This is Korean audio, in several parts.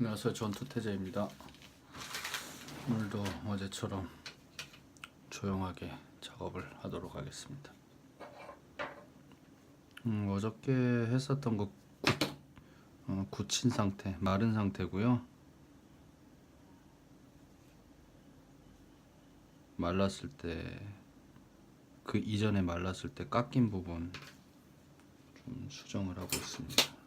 안녕하세요 전투태제입니다. 오늘도 어제처럼 조용하게 작업을 하도록 하겠습니다. 음, 어저께 했었던 거 굳, 어, 굳힌 상태 마른 상태고요. 말랐을 때 그 이전에 말랐을 때 깎인 부분 좀 수정을 하고 있습니다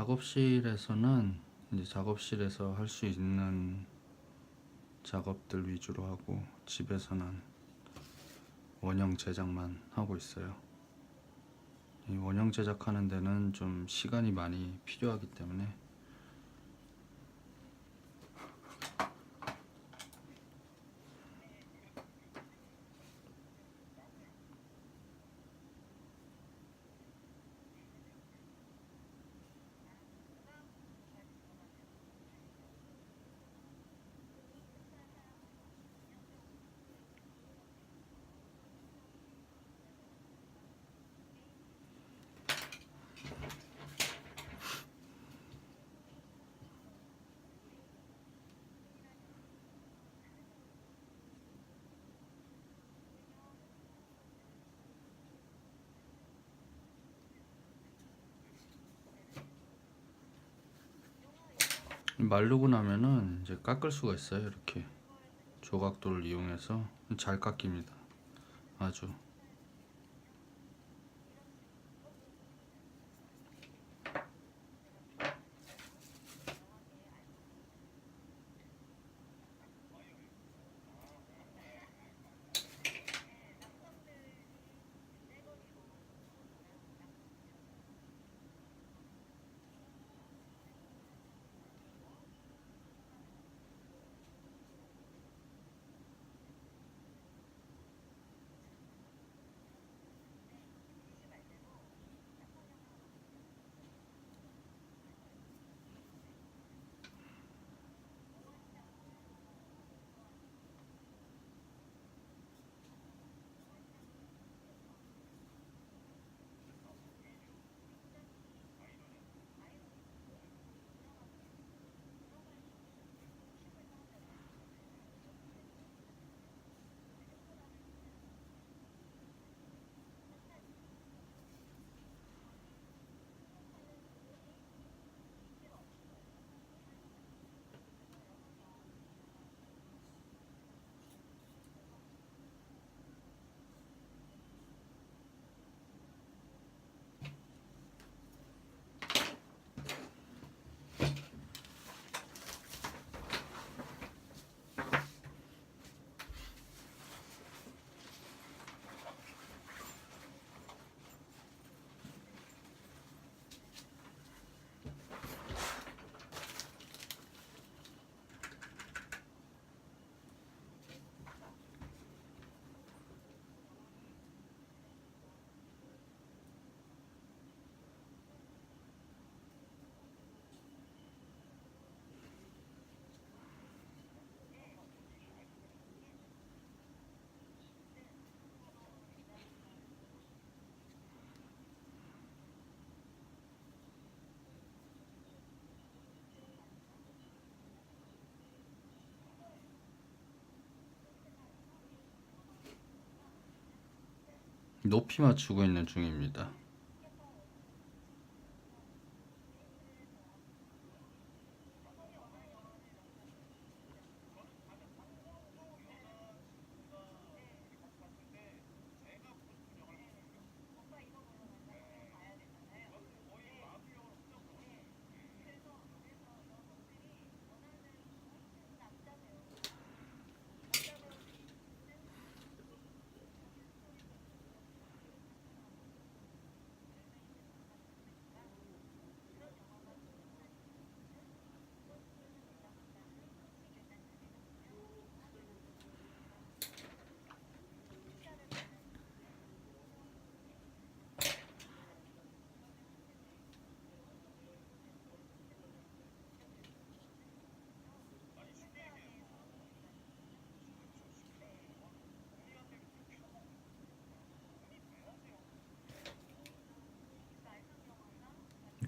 작업실에서는 이제 작업실에서 할 수 있는 작업들 위주로 하고 집에서는 원형 제작만 하고 있어요. 이 원형 제작하는 데는 좀 시간이 많이 필요하기 때문에 마르고 나면은 이제 깎을 수가 있어요. 이렇게 조각도를 이용해서 잘 깎입니다. 아주 높이 맞추고 있는 중입니다.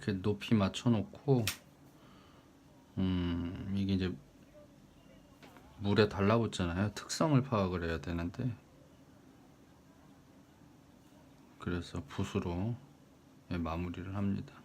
이렇게 높이 맞춰 놓고 음 이게 이제 물에 달라붙잖아요. 특성을 파악을 해야 되는데. 그래서 붓으로 예, 마무리를 합니다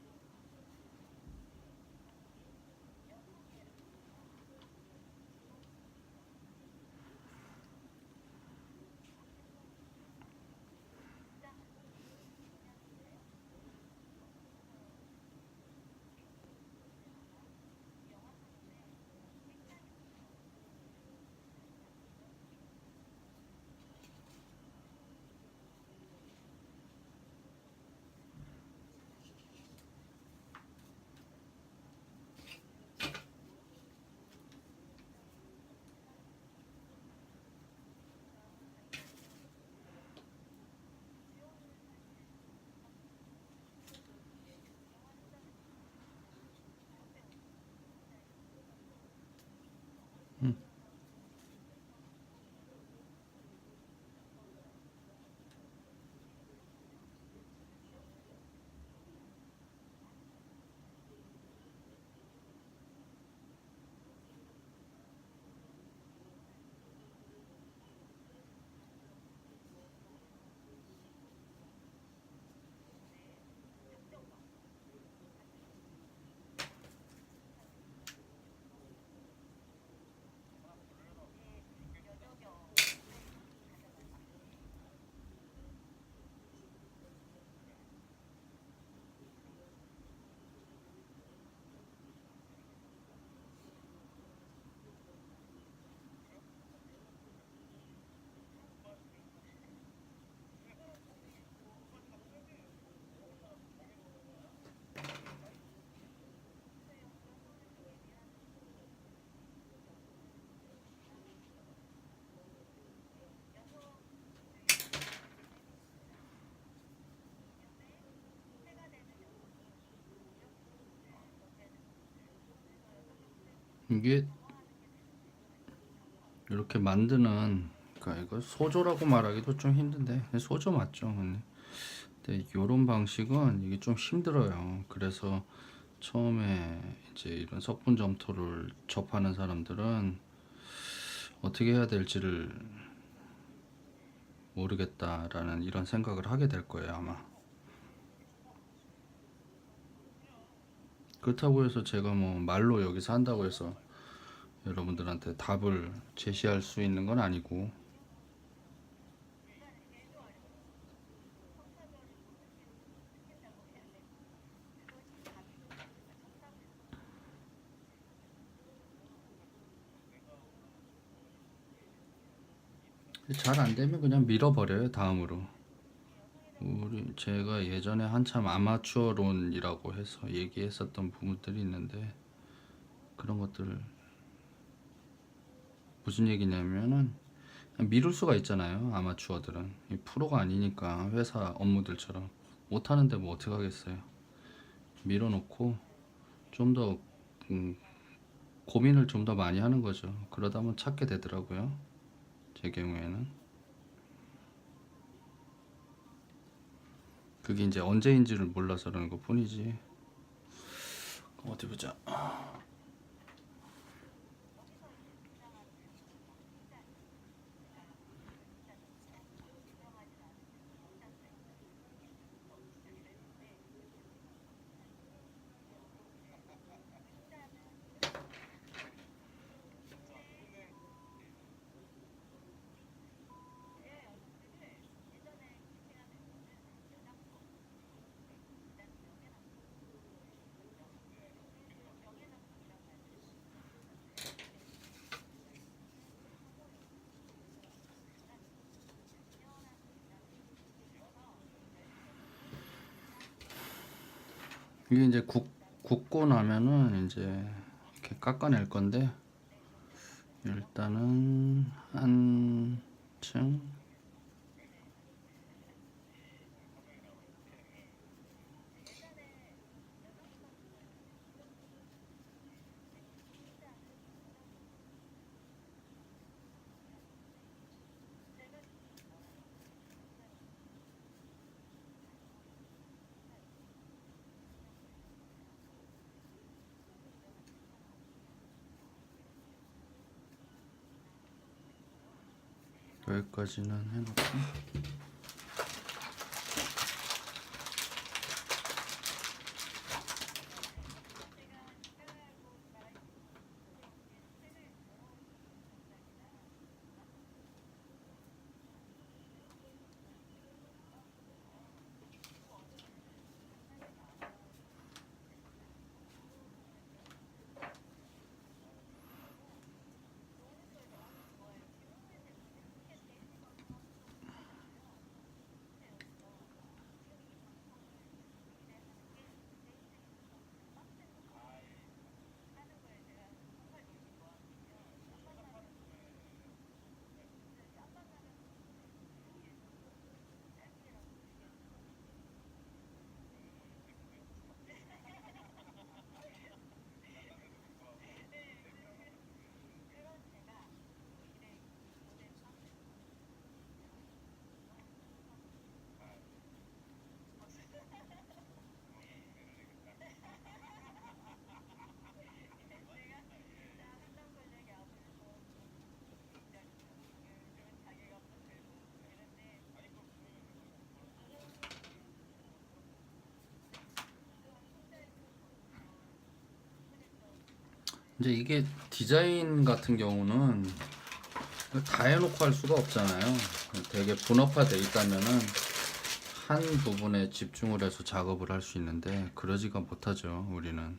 이게 이렇게 만드는 그러니까 이거 소조라고 말하기도 좀 힘든데 소조 맞죠? 근데 근데 이런 방식은 이게 좀 힘들어요. 그래서 처음에 이제 이런 석분 점토를 접하는 사람들은 어떻게 해야 될지를 모르겠다라는 이런 생각을 하게 될 거예요, 아마. 그렇다고 해서 제가 뭐 말로 여기서 한다고 해서 여러분들한테 답을 제시할 수 있는 건 아니고. 잘 안 되면 그냥 밀어버려요 다음으로. 우리 제가 예전에 한참 아마추어론이라고 해서 얘기했었던 부분들이 있는데 그런 것들 무슨 얘기냐면은 미룰 수가 있잖아요 아마추어들은. 이 프로가 아니니까 회사 업무들처럼. 못하는데 뭐 어떻게 하겠어요? 밀어놓고 좀더 음, 고민을 좀 더 많이 하는 거죠. 그러다 보면 찾게 되더라고요 제 경우에는. 그게 이제 언제인지를 몰라서 그러는 것 뿐이지. 어디 보자 이게 이제 굽, 굽고 나면은 이제 이렇게 깎아낼 건데 일단은 한 층 여기까지는 해놓고 이제 이게 디자인 같은 경우는 다 해놓고 할 수가 없잖아요. 되게 분업화돼 있다면은 한 부분에 집중을 해서 작업을 할 수 있는데 그러지가 못하죠. 우리는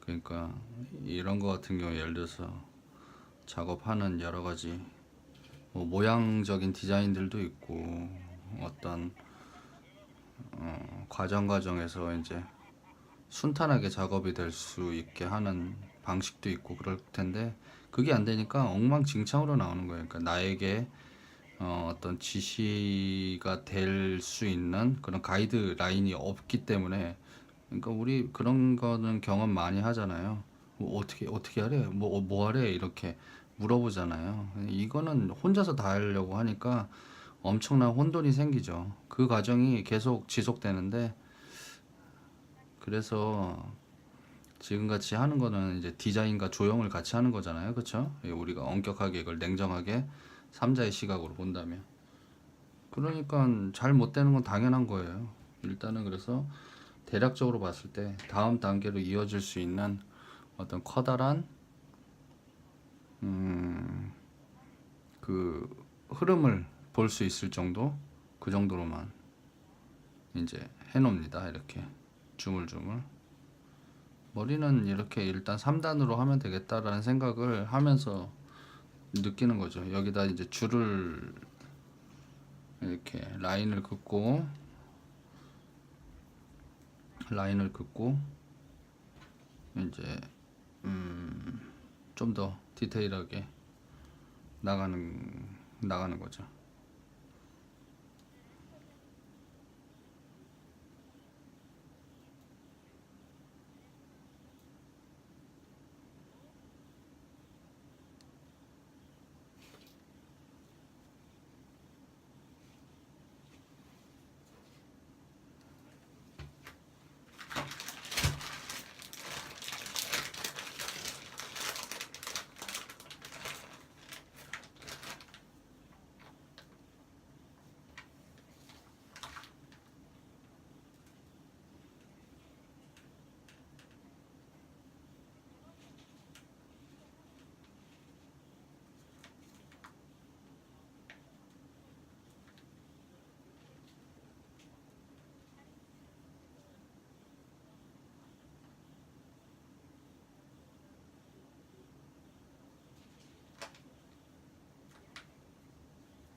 그러니까 이런 거 같은 경우 예를 들어서 작업하는 여러 가지 뭐 모양적인 디자인들도 있고 어떤 어, 과정 과정에서 이제 순탄하게 작업이 될 수 있게 하는 방식도 있고 그럴 텐데 그게 안 되니까 엉망진창으로 나오는 거예요. 그러니까 나에게 어, 어떤 지시가 될 수 있는 그런 가이드 라인이 없기 때문에 그러니까 우리 그런 거는 경험 많이 하잖아요. 뭐 어떻게 어떻게 하래? 뭐뭐 하래? 이렇게 물어보잖아요. 이거는 혼자서 다 하려고 하니까 엄청난 혼돈이 생기죠. 그 과정이 계속 지속되는데 그래서 지금 같이 하는 거는 이제 디자인과 조형을 같이 하는 거잖아요. 그렇죠? 우리가 엄격하게 이걸 냉정하게 삼자의 시각으로 본다면 그러니까 잘 못 되는 건 당연한 거예요. 일단은 그래서 대략적으로 봤을 때 다음 단계로 이어질 수 있는 어떤 커다란 음, 그 흐름을 볼 수 있을 정도 그 정도로만 이제 해놓습니다. 이렇게 주물주물 머리는 이렇게 일단 3단으로 하면 되겠다라는 생각을 하면서 느끼는 거죠. 여기다 이제 줄을 이렇게 라인을 긋고 라인을 긋고 이제 음, 좀 더 디테일하게 나가는 나가는 거죠.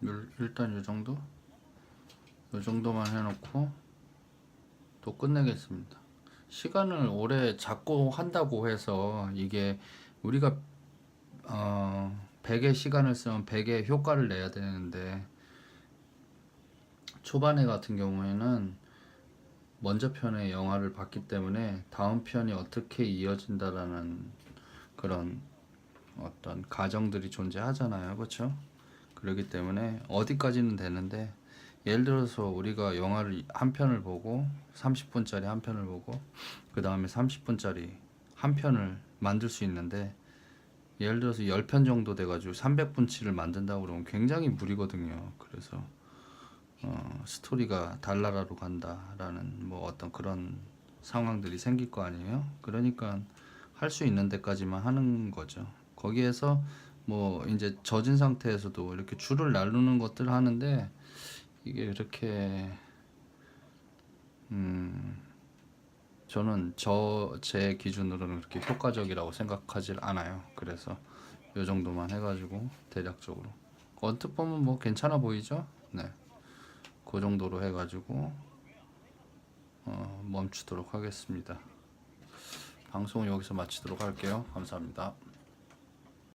일- 일단 이 정도 이 정도만 해놓고 또 끝내겠습니다. 시간을 오래 잡고 한다고 해서 이게 우리가 어 100의 시간을 쓰면 100의 효과를 내야 되는데 초반에 같은 경우에는 먼저 편의 영화를 봤기 때문에 다음 편이 어떻게 이어진다라는 그런 어떤 가정들이 존재하잖아요. 그렇죠? 그렇기 때문에 어디까지는 되는데 예를 들어서 우리가 영화를 한 편을 보고 30분짜리 한 편을 보고 그 다음에 30분짜리 한 편을 만들 수 있는데 예를 들어서 10편 정도 돼가지고 300분치를 만든다고 그러면 굉장히 무리거든요. 그래서 어, 스토리가 달나라로 간다라는 뭐 어떤 그런 상황들이 생길 거 아니에요. 그러니까 할 수 있는 데까지만 하는 거죠. 거기에서 뭐 이제 젖은 상태에서도 이렇게 줄을 나르는 것들을 하는데 이게 이렇게 음 저는 저 제 기준으로는 그렇게 효과적이라고 생각하지 않아요. 그래서 요 정도만 해가지고 대략적으로 언뜻 보면 뭐 괜찮아 보이죠? 네, 그 정도로 해가지고 어, 멈추도록 하겠습니다. 방송은 여기서 마치도록 할게요. 감사합니다.